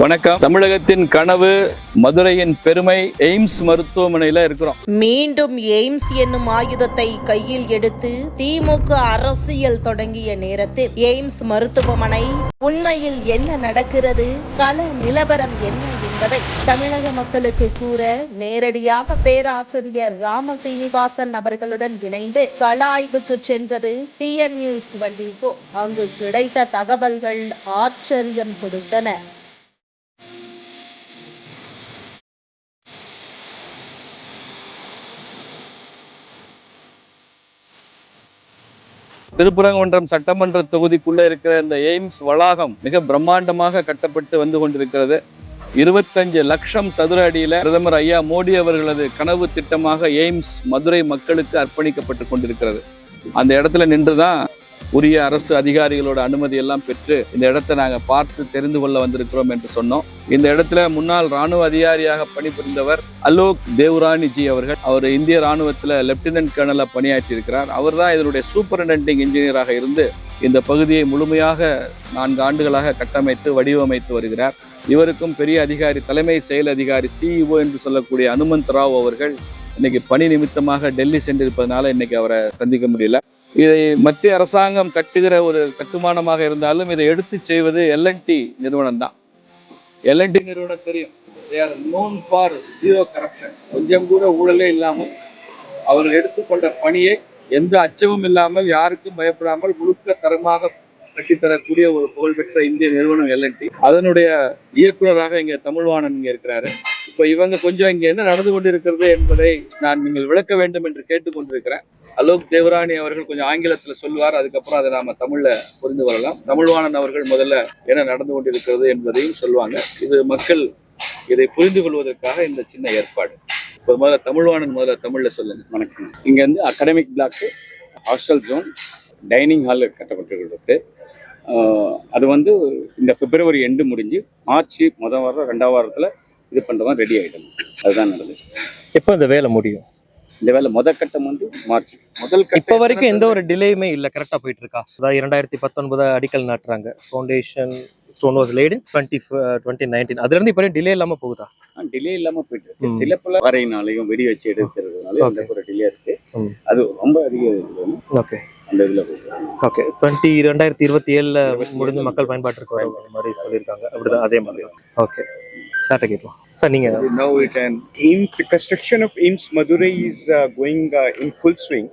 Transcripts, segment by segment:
வணக்கம். தமிழகத்தின் கனவு மதுரையின் பெருமை எய்ம்ஸ் மருத்துவமனையில இருக்கிறோம். மீண்டும் எய்ம்ஸ் என்னும் ஆயுதத்தை கையில் எடுத்து திமுக அரசியல் தொடங்கிய நேரத்தில் எய்ம்ஸ் மருத்துவமனை உண்மையில் என்ன நடக்கிறது? கள நிலவரம் என்ன என்பதை தமிழக மக்களுக்கு கூற நேரடியாக பேராசிரியர் ராம சீனிவாசன் அவர்களுடன் இணைந்து கள ஆய்வுக்கு சென்றது டிஎன் நியூஸ் டுவெண்டி அங்கு கிடைத்த தகவல்கள் ஆச்சரியம் கொடுத்தன. திருப்பரங்குன்றம் சட்டமன்ற தொகுதிக்குள்ள இருக்கிற இந்த எய்ம்ஸ் வளாகம் மிக பிரம்மாண்டமாக கட்டப்பட்டு வந்து கொண்டிருக்கிறது. இருபத்தஞ்சு லட்சம் சதுர அடியில பிரதமர் ஐயா மோடி அவர்களது கனவு திட்டமாக எய்ம்ஸ் மதுரை மக்களுக்கு அர்ப்பணிக்கப்பட்டு கொண்டிருக்கிறது. அந்த இடத்துல நின்றுதான் உரிய அரசு அதிகாரிகளோட அனுமதி எல்லாம் பெற்று இந்த இடத்தை நாங்கள் பார்த்து தெரிந்து கொள்ள வந்திருக்கிறோம் என்று சொன்னோம். இந்த இடத்துல முன்னாள் ராணுவ அதிகாரியாக பணிபுரிந்தவர் அலோக் தேவ்ரானி ஜி அவர்கள். அவர் இந்திய ராணுவத்தில் லெப்டினன்ட் கர்னலாக பணியாற்றி இருக்கிறார் அவர் தான் இதனுடைய சூப்பரிண்டென்டிங் இன்ஜினியராக இருந்து இந்த பகுதியை முழுமையாக நான்கு ஆண்டுகளாக கட்டமைத்து வடிவமைத்து வருகிறார். இவருக்கும் பெரிய அதிகாரி தலைமை செயல் அதிகாரி சிஇஓ என்று சொல்லக்கூடிய அனுமந்த் ராவ் அவர்கள் இன்னைக்கு பணி நிமித்தமாக டெல்லி சென்றிருப்பதனால இன்னைக்கு அவரை சந்திக்க முடியல. இதை மத்திய அரசாங்கம் கட்டுகிற ஒரு கட்டுமானமாக இருந்தாலும் இதை எடுத்து செய்வது எல்என்டி நிறுவனம் தான் எல்என்டி நிறுவனம் தெரியும். நோன் ஃபார் ஜீரோ கரப்ஷன் கொஞ்சம் கூட ஊழலே இல்லாமல் அவர்கள் எடுத்துக்கொண்ட பணியை எந்த அச்சமும் இல்லாமல் யாருக்கும் பயப்படாமல் முழுக்க தரமாக கட்டித்தரக்கூடிய ஒரு புகழ்பெற்ற இந்திய நிறுவனம் எல்என்டி அதனுடைய இயக்குனராக இங்க தமிழ்வாணன் இங்க இருக்கிறாரு. இப்ப இவங்க கொஞ்சம் இங்க என்ன நடந்து கொண்டிருக்கிறது என்பதை நான் நீங்கள் விளக்க வேண்டும் என்று கேட்டுக்கொண்டிருக்கிறேன். அலோக் தேவராணி அவர்கள் கொஞ்சம் ஆங்கிலத்துல சொல்லுவார் அதுக்கப்புறம் அதை நாம தமிழ்ல புரிந்து கொள்ளலாம். தமிழ்வாணன் அவர்கள் முதல்ல என்ன நடந்து கொண்டிருக்கிறது என்பதையும் சொல்லுவாங்க. இது மக்கள் இதை புரிந்து கொள்வதற்காக இந்த சின்ன ஏற்பாடு. இப்போ முதல்ல தமிழ்வாணன் முதல்ல தமிழ்ல சொல்லுங்க. வணக்கம். இங்கே வந்து academic block hostel zone dining hall கட்டப்பட்டுருக்கு ஆஹ் அது வந்து இந்த பிப்ரவரி எண்டு முடிஞ்சு மார்ச் முதல் வாரம் ரெண்டாம் வாரத்தில் இது பண்ணுறதா ரெடி ஆகிடும் அதுதான் நடந்தது எப்போ இந்த வேலை முடியும்? இந்த வேலை முத கட்டம் வந்து மார்ச். முதல் கட்ட இப்ப வரைக்கும் எந்த ஒரு டிலேயுமே இல்ல கரெக்டா போயிட்டு இருக்கா? அதாவது இரண்டாயிரத்தி பத்தொன்பது அடிக்கல் நாட்டுறாங்க. Foundation stone was laid twenty twenty nineteen அதுல இருந்து இப்ப டிலே இல்லாம போகுதா? டிலே இல்லாமல் போயிட்டு இருக்கு. சில பல வரையினாலையும் வெடி வச்சு எடுக்கிறதுனால அந்த. ஒரு டிலே இருக்கு. அது ரொம்ப அதிக ஓகே அந்த இதில் ஓகே டுவெண்ட்டி ரெண்டாயிரத்தி இருபத்தி ஏழுல முடிஞ்சு மக்கள் பயன்பாட்டிற்கு அந்த மாதிரி சொல்லியிருக்காங்க. அப்படிதான் அதே மாதிரி okay சார்ட்ட கேட்கலாம் சார் நீங்க Now we can AIMS, the construction of AIMS Madurai is uh, going uh, in full swing.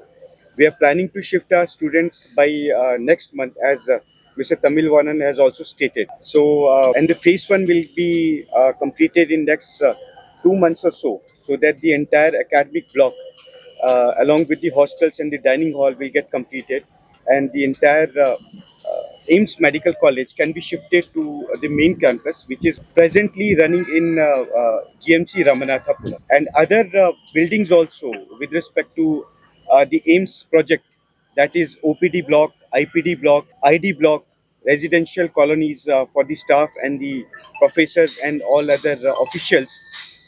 We are planning to shift our students by uh, next month, as uh, Mr. Tamil Vanan has also stated. So, uh, and the phase one will be uh, completed in next uh, two months or so, so that the entire academic block, uh, along with the hostels and the dining hall, will get completed, and the entire uh, uh, AIMS Medical College can be shifted to the main campus, which is presently running in uh, uh, GMC Ramanathapuram, and other uh, buildings also with respect to uh, the AIMS project, that is OPD block, IPD block, ID block, residential colonies uh, for the staff and the professors and all other uh, officials,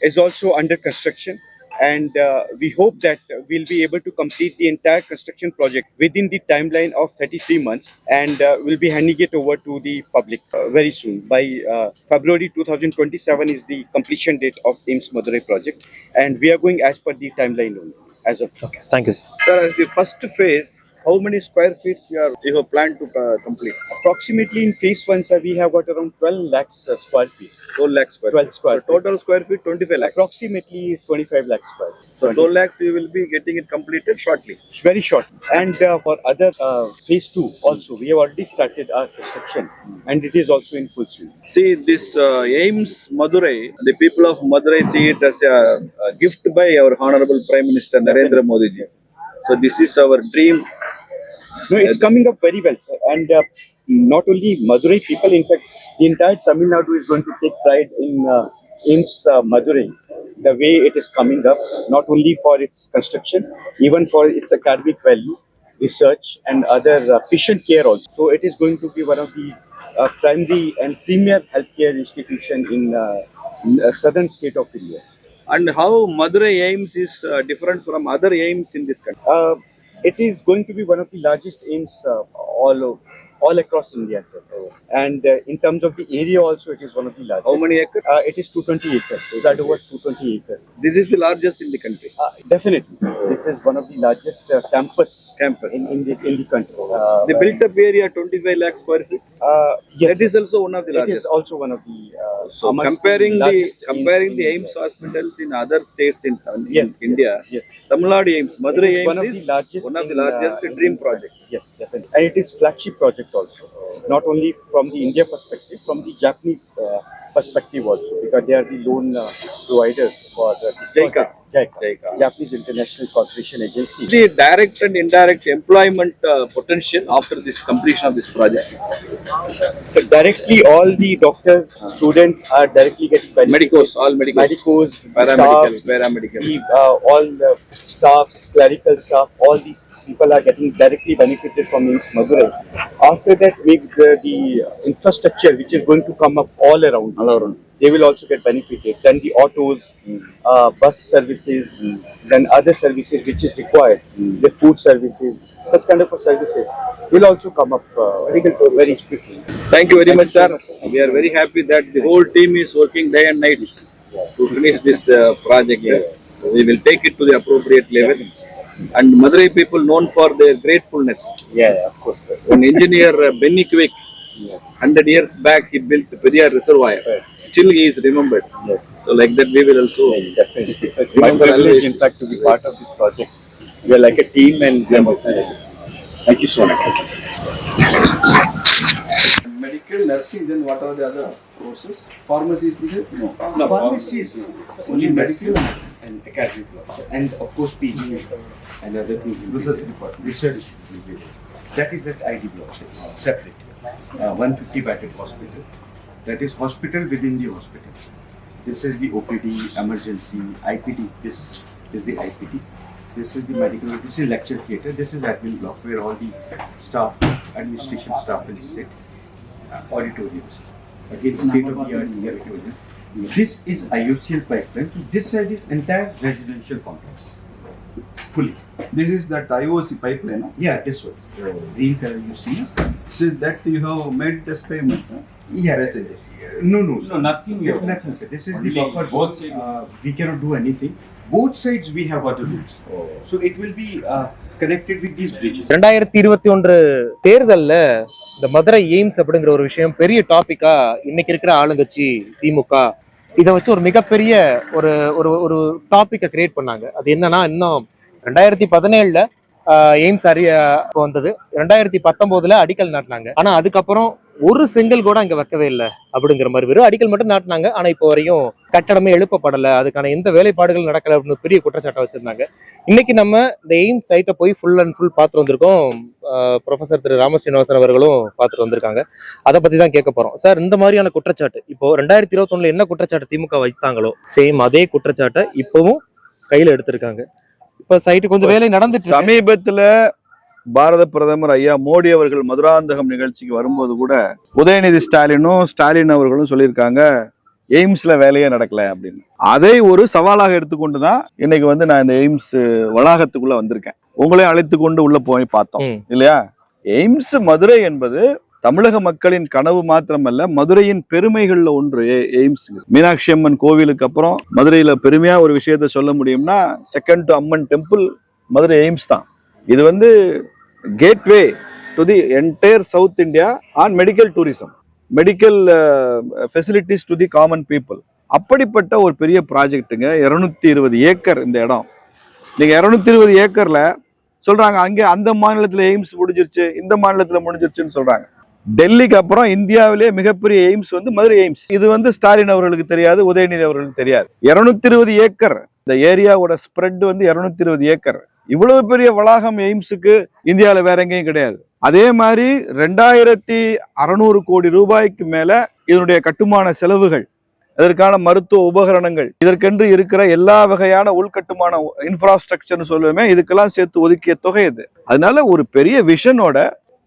is also under construction and uh, we hope that we'll be able to complete the entire construction project within the timeline of 33 months and uh, we'll be handing it over to the public uh, very soon by uh, february 2027 is the completion date of IMS madurai project and we are going as per the timeline only as of okay. thank you sir. sir as the first phase how many square feet you are you have planned to uh, complete? approximately in phase 1 sir we have got around 12 lakhs uh, square feet 12 lakh square. 12 square So total square feet 25 lakhs. approximately 25 lakhs square So 12 lakhs you will be getting it completed shortly. very short. And uh, for other uh, phase two also, we have already started our construction, and it is also in full swing. See this uh, aims Madurai. The people of Madurai see it as a, a gift by our honorable Prime Minister Narendra Modi ji. So this is our dream. No, it's coming up very well, sir. And uh, not only Madurai people, in fact, the entire Tamil Nadu is going to take pride in uh, AIMS uh, Madurai, the way it is coming up, not only for its construction, even for its academic value, research, and other uh, patient care also. So it is going to be one of the uh, primary and premier healthcare institution in, uh, in uh, southern state of India. And how Madurai aims is uh, different from other aims in this country. Uh, it is going to be one of the largest aims uh, all over, all across India, sir. Oh. And uh, in terms of the area also, it is one of the largest. How many acres? Uh, it is 220 acres. So that over 220 acres. This is the largest in the country. Uh, definitely, this is one of the largest uh, campus Campus. in, in the in the country. Uh, The built up area 25 lakh square feet. uh, yes, That is also one of the largest. it is also one of the. Uh, So comparing the largest comparing the in AIMS hospitals in other states in, in Yes, yes, India, yes. Tamil Nadu AIMS, Madurai is one of the largest one of the in, uh, largest dream India. project. Yes, definitely. And it is flagship project also. Not only from the India perspective, from the Japanese uh, perspective also, because they are the loan uh, providers for this JICA. Japanese International Cooperation Agency. The direct and indirect employment uh, potential after this completion of this project. So directly, all the doctors, students are directly getting benefited. Medicos, all medicos, medicos, paramedicals, staff, paramedicals. the, uh, all the staffs, clerical staff, all these people are getting directly benefited from IMS Madurai. After that, with the, the infrastructure which is going to come up all around, all around, they will also get benefited. Then the autos, uh, bus services, then other services which is required, the food services, such kind of services will also come up uh, very quickly. Thank you very Thank much, sir. much, sir. We are very happy that the whole team is working day and night to finish this uh, project. We will take it to the appropriate level. And Madurai people known for their gratefulness. Yeah, yeah, of course, sir. One engineer, uh, Benny Quick, 100 years back, he built the Periyar Reservoir. Still he is remembered. Yes. So like that, we will also. Definitely. It's my privilege, in fact, to be part of this project. We are like a team and we are. Thank you so much. Medical nursing, then what are the other courses? Pharmacy is there? No. No, pharmacy is only medical and academic blocks. And of course, PG and other things. Research department. Research. That is at ID block, separate. Uh, 150 bedded hospital. That is hospital within the hospital. This is the OPD, emergency, IPD. This is the IPD. This is the medical, this is lecture theatre, this is admin block where all the staff, administration staff will sit. Uh, Auditoriums. Again, state of the art auditorium. This is IOCL pipeline, so this side is entire residential complex. Fully. This is that IOC pipeline. no? Yeah, this one. The green color you see is, So that you have made test payment. huh? yeah. Passages. No, no, sir. No, nothing. Yeah, nothing, sir. This is Only the buffer both zone. sides. Uh, we cannot do anything. Both sides we have other routes. So it will be uh, connected with these bridges. ரெண்டாயிரத்தி இருபத்தி ஒன்று தேர்தல்ல இந்த Madurai AIIMS அப்படிங்கிற ஒரு விஷயம் பெரிய டாபிக்கா இன்னைக்கு இருக்கிற ஆளுங்கட்சி திமுக இதை வச்சு ஒரு மிகப்பெரிய ஒரு ஒரு ஒரு டாப்பிக்கை கிரியேட் பண்ணாங்க. அது என்னன்னா இன்னும் ரெண்டாயிரத்தி பதினேழுல எய்ம்ஸ் அறிய வந்தது. ரெண்டாயிரத்தி பத்தொன்பதுல அடிக்கல் நாட்டினாங்க. ஆனா அதுக்கப்புறம் ஒரு செங்கல் கூட அங்க வைக்கவே இல்லை அப்படிங்கிற மாதிரி. வெறும் அடிக்கல் மட்டும் நாட்டினாங்க. ஆனா இப்போ வரையும் கட்டடமே எழுப்பப்படலை. அதுக்கான எந்த வேலைப்பாடுகள் நடக்கல அப்படின்னு பெரிய குற்றச்சாட்டை வச்சிருந்தாங்க. இன்னைக்கு நம்ம இந்த எய்ம்ஸ் சைட்டை போய் ஃபுல் அண்ட் ஃபுல் பார்த்துட்டு வந்திருக்கோம். ப்ரொஃபசர் திரு ராமஸ்ரீனிவாசன் அவர்களும் பார்த்துட்டு வந்திருக்காங்க. அதை பத்தி தான் கேட்க போறோம். சார் இந்த மாதிரியான குற்றச்சாட்டு இப்போ ரெண்டாயிரத்தி இருபத்தொன்னுல என்ன குற்றச்சாட்டு திமுக வைத்தாங்களோ சேம் அதே குற்றச்சாட்டை இப்பவும் கையில எடுத்திருக்காங்க. இப்ப சைட்டு கொஞ்சம் வேலை நடந்துட்டு சமீபத்துல பாரத பிரதமர் ஐயா மோடி அவர்கள் மதுராந்தகம் நிகழ்ச்சிக்கு வரும்போது கூட உதயநிதி ஸ்டாலினும் ஸ்டாலின் அவர்களும் சொல்லியிருக்காங்க எய்ம்ஸ்ல வேலையே நடக்கல அப்படின்னு. அதை ஒரு சவாலாக எடுத்துக்கொண்டு தான் இன்னைக்கு வந்து நான் இந்த எய்ம்ஸ் வளாகத்துக்குள்ள வந்திருக்கேன். உங்களையும் அழைத்து கொண்டு உள்ள போய் பார்த்தோம். இல்லையா? எய்ம்ஸ் மதுரை என்பது தமிழக மக்களின் கனவு மாத்திரமல்ல மதுரையின் பெருமைகள்ல ஒன்று எய்ம்ஸ். மீனாட்சி அம்மன் கோவிலுக்கு அப்புறம் மதுரையில பெருமையா ஒரு விஷயத்த சொல்ல முடியும்னா second to Amman temple Madurai AIIMS தான். இது வந்து gateway to the entire south India on medical tourism medical facilities to the common people அப்படிப்பட்ட ஒரு பெரிய ப்ராஜெக்ட்டுங்க இரநூத்தி இருபது ஏக்கர் இந்த இடம். நீங்கள் இரநூத்தி இருபது ஏக்கரில் சொல்கிறாங்க அங்கே அந்த மாநிலத்தில் எய்ம்ஸ் முடிஞ்சிருச்சு இந்த மாநிலத்தில் முடிஞ்சிருச்சுன்னு சொல்கிறாங்க டெல்லிக்கு அப்புறம் இந்தியாவிலே மிகப்பெரிய எய்ம்ஸ் வந்து மதுரை எய்ம்ஸ். இது வந்து ஸ்டாலின் அவர்களுக்கு தெரியாது உதயநிதி அவர்களுக்கு தெரியாது. இருநூத்தி இருபது ஏக்கர் இந்த ஏரியாவோட ஸ்ப்ரெட் வந்து இருநூத்தி இருபது ஏக்கர். இவ்வளவு பெரிய வளாகம் எய்ம்ஸுக்கு இந்தியாவில் வேற எங்கேயும் கிடையாது. அதே மாதிரி ரெண்டாயிரத்தி அறநூறு கோடி ரூபாய்க்கு மேல இதனுடைய கட்டுமான செலவுகள் இதற்கான மருத்துவ உபகரணங்கள் இதற்கென்று இருக்கிற எல்லா வகையான உள்கட்டுமான இன்ஃப்ராஸ்ட்ரக்சர்னு சொல்லுவோமே இதுக்கெல்லாம் சேர்த்து ஒதுக்கிய தொகை இது. அதனால ஒரு பெரிய விஷனோட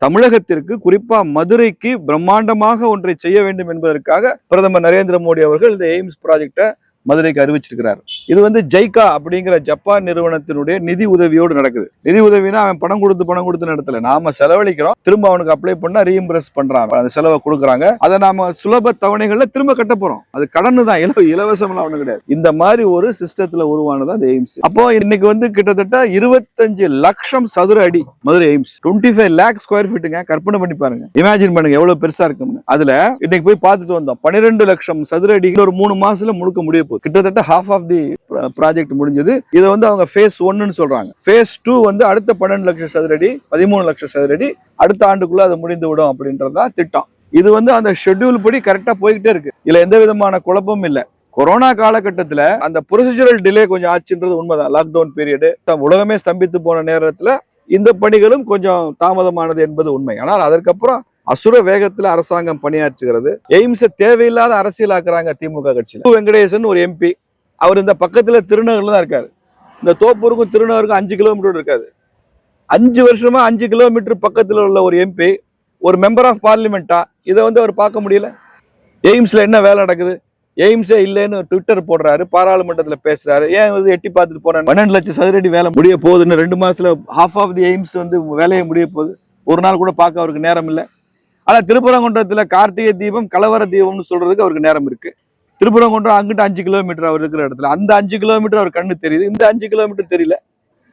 தமிழகத்திற்கு குறிப்பா மதுரைக்கு பிரம்மாண்டமாக ஒன்றை செய்ய வேண்டும் என்பதற்காக பிரதமர் நரேந்திர மோடி அவர்கள் இந்த எய்ம்ஸ் ப்ராஜெக்டை மதுரைக்கு அறிவிச்சிருக்கிறார். இது வந்து ஜைகா அப்படிங்கிற ஜப்பான் நிறுவனத்தினுடைய நிதி உதவியோடு நடக்குது. நிதி உதவினா அவன் பணம் கொடுத்து பணம் கொடுத்து நடத்தல. நாம செலவழிக்கிறோம். திரும்ப அவனுக்கு அப்ளை பண்ணா ரீஇம்பரஸ் பண்றான். அந்த செலவை கொடுக்குறாங்க. அதை நாம சுலப தவணைகள்ல திரும்ப கட்ட போறோம். அது கடன் தான் இலவ இலவசம்லாம் ஒண்ணு கிடையாது. இந்த மாதிரி ஒரு சிஸ்டத்துல உருவானது அந்த எய்ம்ஸ் அப்போ இன்னைக்கு வந்து கிட்டத்தட்ட இருபத்தஞ்சு லட்சம் சதுர அடி Madurai AIIMS twenty five lakh square ஃபீட்டுங்க கற்பனை பண்ணி பாருங்க. இமேஜின் பண்ணுங்க எவ்வளவு பெருசா இருக்கும்னு. அதுல இன்னைக்கு போய் பார்த்துட்டு வந்தோம். பன்னிரெண்டு லட்சம் சதுர அடிகள் ஒரு மூணு மாசத்துல முழுக்க முடிய கிட்டத்தட்ட ஹாஃப் ஆஃப் தி ப்ராஜெக்ட் முடிஞ்சது. இதை வந்து அவங்க ஃபேஸ் ஒன்னு சொல்றாங்க. ஃபேஸ் டூ வந்து அடுத்த பன்னெண்டு லட்சம் சதுரடி பதிமூணு லட்சம் சதுர அடி அடுத்த ஆண்டுக்குள்ள அது முடிந்து விடும் அப்படின்றது தான் திட்டம். இது வந்து அந்த ஷெட்யூல் படி கரெக்டா போய்கிட்டே இருக்கு. இதுல எந்த விதமான குழப்பமும் இல்லை. கொரோனா காலகட்டத்தில் அந்த ப்ரொசீஜரல் டிலே கொஞ்சம் ஆச்சுன்றது உண்மைதான். லாக்டவுன் பீரியடு உலகமே ஸ்தம்பித்து போன நேரத்தில் இந்த பணிகளும் கொஞ்சம் தாமதமானது என்பது உண்மை. ஆனால் அதற்கப்புறம் அசுர வேகத்துல அரசாங்கம் பணியாற்றுகிறது. எய்ம்ஸை தேவையில்லாத அரசியலாக்குறாங்க திமுக கட்சி வெங்கடேசன் ஒரு எம்பி. அவர் இந்த பக்கத்துல திருநகர்ல தான் இருக்காரு. இந்த தோப்பூருக்கும் திருநகருக்கும் அஞ்சு கிலோமீட்டர் இருக்காது. அஞ்சு வருஷமா அஞ்சு கிலோமீட்டர் பக்கத்துல உள்ள ஒரு எம்பி ஒரு மெம்பர் ஆஃப் பார்லிமெண்ட்டா இதை வந்து அவர் பார்க்க முடியல. எய்ம்ஸ்ல என்ன வேலை நடக்குது? எய்ம்ஸே இல்லைன்னு ட்விட்டர் போடுறாரு பாராளுமன்றத்தில் பேசுறாரு. ஏன் வந்து எட்டி பார்த்துட்டு போறாரு? பன்னெண்டு லட்சம் சதுரடி வேலை முடிய போகுதுன்னு ரெண்டு மாசத்துல ஹாஃப் ஆஃப் தி எய்ம்ஸ் வந்து வேலையை முடிய போகுது. ஒரு நாள் கூட பார்க்க அவருக்கு நேரம் இல்லை. ஆனா திருப்பரங்குன்றத்தில் கார்த்திகை தீபம் கலவர தீபம்னு சொல்றதுக்கு அவருக்கு நேரம் இருக்கு. திருப்பரங்குன்றம் அங்கிட்டு அஞ்சு கிலோமீட்டர் அவர் இருக்கிற இடத்துல. அந்த அஞ்சு கிலோமீட்டர் அவர் கண்ணு தெரியுது. இந்த அஞ்சு கிலோமீட்டர் தெரியல.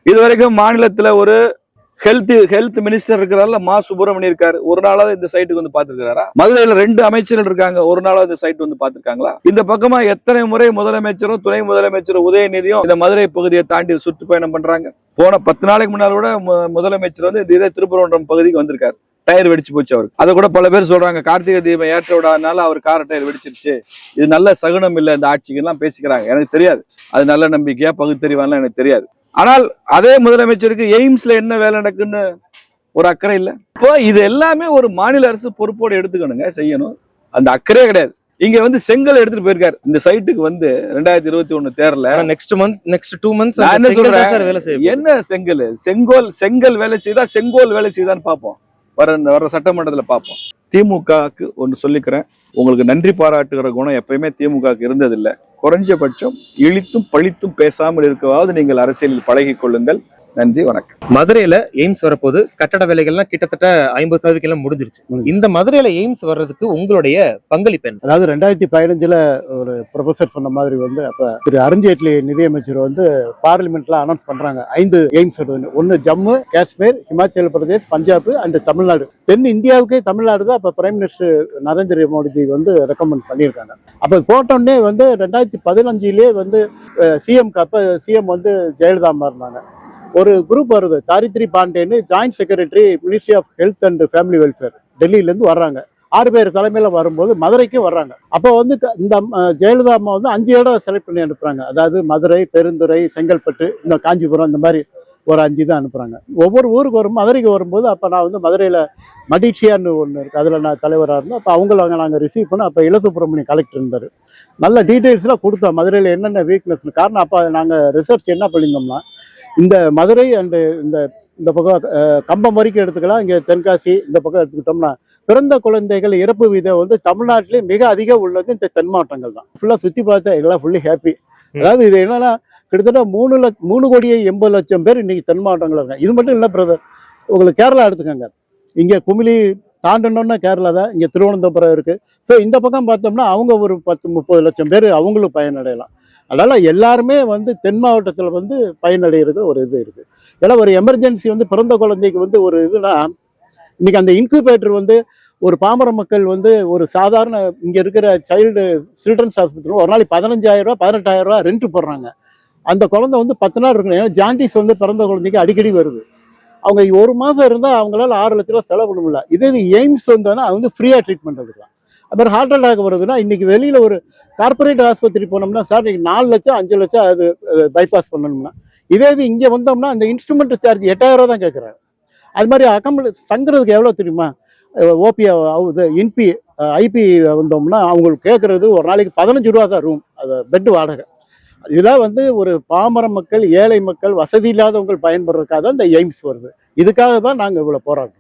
இது வரைக்கும் மாநிலத்துல ஒரு ஹெல்த் ஹெல்த் மினிஸ்டர் இருக்கிறாருல மா சுப்பிரமணியம் இருக்காரு. ஒரு நாளாவது இந்த சைட்டுக்கு வந்து பாத்துருக்காரா மதுரையில ரெண்டு அமைச்சர்கள் இருக்காங்க. ஒரு நாளாவது இந்த சைட் வந்து பாத்துருக்காங்களா இந்த பக்கமா எத்தனை முறை முதலமைச்சரும் துணை முதலமைச்சரும் உதயநிதியும் இந்த மதுரை பகுதியை தாண்டி சுற்றுப்பயணம் பண்றாங்க. போன பத்து நாளைக்கு முன்னால கூட மு- முதலமைச்சர் வந்து இந்த இதே திருப்பரங்குன்றம் பகுதிக்கு வந்திருக்காரு. டயர் வெடிச்சு போச்சு அவருக்கு. அதை கூட பல பேர் சொல்றாங்க கார்த்திகை தீபம் ஏற்ற விடாதனால அவர் கார் டயர் வெடிச்சிருச்சு. இது நல்ல சகுனம் இல்லை இந்த ஆட்சிக்கு எல்லாம் பேசிக்கிறாங்க. எனக்கு தெரியாது. அது நல்ல நம்பிக்கையா பகுத்தறிவான்லாம் எனக்கு தெரியாது. ஆனால் அதே முதலமைச்சருக்கு எய்ம்ஸ்ல என்ன வேலை நடக்குன்னு ஒரு அக்கறை இல்லை. இப்போ இது எல்லாமே ஒரு மாநில அரசு பொறுப்போடு எடுத்துக்கணுங்க செய்யணும். அந்த அக்கறையே கிடையாது. இங்க வந்து செங்கல் எடுத்துட்டு போயிருக்காரு. இந்த சைட்டுக்கு வந்து ரெண்டாயிரத்தி இருபத்தி ஒண்ணு தேர்ல next month next two months என்ன செங்கல்? செங்கோல் செங்கல் வேலை செய்தா செங்கோல் வேலை செய்தான்னு பார்ப்போம். வர வர சட்டமன்றத்துல பார்ப்போம். திமுகவுக்கு ஒன்று சொல்லிக்கிறேன். உங்களுக்கு நன்றி பாராட்டுகிற குணம் எப்பயுமே திமுகவுக்கு இருந்ததில்லை. குறைஞ்சபட்சம் இழித்தும் பழித்தும் பேசாமல் இருக்கவாவது நீங்கள் அரசியலில் பழகி கொள்ளுங்கள். நன்றி வணக்கம். மதுரையில எய்ம்ஸ் வரப்போது கட்டட வேலைகள்லாம் கிட்டத்தட்ட ஐம்பது சதவீதம் எல்லாம் முடிஞ்சிருச்சு. இந்த மதுரையில எய்ம்ஸ் வர்றதுக்கு உங்களுடைய பங்கலிப்பு என்ன? அதாவது ரெண்டாயிரத்தி பதினஞ்சுல ஒரு ப்ரொஃபசர் சொன்ன மாதிரி வந்து அப்ப திரு அருண்ஜேட்லி நிதியமைச்சர் வந்து பார்லிமெண்ட்ல அனௌன்ஸ் பண்றாங்க. ஐந்து எய்ம்ஸ் ஒன்னு ஜம்மு காஷ்மீர் ஹிமாச்சல் பிரதேஷ் பஞ்சாப் அண்ட் தமிழ்நாடு. தென் இந்தியாவுக்கே தமிழ்நாடு தான் அப்ப பிரைம் மினிஸ்டர் நரேந்திர மோடிஜி வந்து ரெக்கமெண்ட் பண்ணியிருக்காங்க. அப்ப போட்டோன்னே வந்து ரெண்டாயிரத்தி பதினஞ்சுலயே வந்து சிஎம்க்கு அப்ப சிஎம் வந்து ஜெயலலிதா இருந்தாங்க. ஒரு குரூப் வருது. Dharitri பாண்டேன்னு joint secretary ministry of health and family welfare டெல்லியிலேருந்து வர்றாங்க. ஆறு பேர் தலைமையில் வரும்போது மதுரைக்கும் வர்றாங்க. அப்போ வந்து க- இந்த ஜெயலலிதா அம்மா வந்து அஞ்சு இடம் செலக்ட் பண்ணி அனுப்புகிறாங்க அதாவது மதுரை பெருந்துறை செங்கல்பட்டு இந்த காஞ்சிபுரம் இந்த மாதிரி ஒரு அஞ்சு தான் அனுப்புறாங்க. ஒவ்வொரு ஊருக்கு வரும் மதுரைக்கு வரும்போது அப்போ நான் வந்து மதுரையில் மடிச்சியான்னு ஒன்று இருக்குது அதில் நான் தலைவராக இருந்தேன். அப்போ அவங்கள அங்கே நாங்கள் ரிசீவ் பண்ணோம். அப்போ இளசுப்ரமணியம் கலெக்டர் இருந்தார். நல்ல டீட்டெயில்ஸ்லாம் கொடுத்தோம். மதுரையில் என்னென்ன வீக்னஸ் காரணம் அப்போ நாங்கள் ரிசர்ச் என்ன பண்ணியிருந்தோம்னா இந்த மதுரை அண்டு இந்த இந்த பக்கம் கம்பம் வரைக்கும் எடுத்துக்கலாம். இங்கே தென்காசி இந்த பக்கம் எடுத்துக்கிட்டோம்னா பிறந்த குழந்தைகள் இறப்பு வீதம் வந்து தமிழ்நாட்டிலே மிக அதிகம் உள்ளது இந்த தென். மாவட்டங்கள் தான் ஃபுல்லாக சுற்றி பார்த்தா எல்லாம் ஃபுல்லி ஹாப்பி அதாவது இது என்னன்னா கிட்டத்தட்ட மூணு லட்ச மூணு கோடியே எண்பது லட்சம் பேர் இன்னைக்கு தென் மாவட்டங்களில் இருக்காங்க. இது மட்டும் இல்லை பிரதர் உங்களுக்கு கேரளா எடுத்துக்கோங்க. இங்கே குமிலி தாண்டணும்னா கேரளா தான். இங்கே திருவனந்தபுரம் இருக்குது ஸோ இந்த பக்கம் பார்த்தோம்னா அவங்க ஒரு பத்து முப்பது லட்சம் பேர் அவங்களும் பயனடையலாம். அதனால் எல்லாருமே வந்து தென் மாவட்டத்தில் வந்து பயனடைகிறது ஒரு இது இருக்குது ஏன்னா ஒரு எமர்ஜென்சி வந்து பிறந்த குழந்தைக்கு வந்து ஒரு இதுனா இன்றைக்கி அந்த இன்குபேட்டர் வந்து ஒரு பாமர மக்கள் வந்து ஒரு சாதாரண இங்கே இருக்கிற சைல்டு சில்ட்ரன்ஸ் ஹாஸ்பிட்டல் ஒரு நாளைக்கு பதினஞ்சாயிரரூவா பதினெட்டாயிரரூவா பதினெட்டாயிரம் ரெண்ட் போடுறாங்க. அந்த குழந்தை வந்து பத்து நாள் இருக்கணும். ஏன்னா ஜாண்டிஸ் வந்து பிறந்த குழந்தைக்கு அடிக்கடி வருது. அவங்க ஒரு மாதம் இருந்தால் அவங்களால ஆறு லட்ச ரூபா செலவு பண்ண முடியல. இதே இது எய்ம்ஸ் வந்தோன்னா அது வந்து ஃப்ரீயாக ட்ரீட்மெண்ட் எடுக்கலாம். அப்புறம் ஹார்ட் அட்டாக் வருதுன்னா இன்றைக்கி வெளியில் ஒரு கார்ப்பரேட் ஆஸ்பத்திரி போனோம்னா சார் நீங்க நாலு லட்சம் அஞ்சு லட்சம் அது பைபாஸ் பண்ணணும்னா. இதே இது இங்கே வந்தோம்னா அந்த இன்ஸ்ட்ருமெண்ட் சார்ஜ் எட்டாயிரம் ரூபா தான் கேட்குறாங்க அது மாதிரி அக்கம்படி தங்குறதுக்கு எவ்வளோ தெரியுமா? ஓபி இது இன்பி ஐபி வந்தோம்னா அவங்களுக்கு கேட்குறது ஒரு நாளைக்கு பதினஞ்சு ரூபா தான் ரூம் அது பெட் வாடகை. இதெல்லாம் வந்து ஒரு பாமர மக்கள் ஏழை மக்கள் வசதி இல்லாதவங்க பயன்படுறதுக்காக தான் இந்த எய்ம்ஸ் வருது. இதுக்காக தான் நாங்கள் இவ்வளோ போராடுறோம்.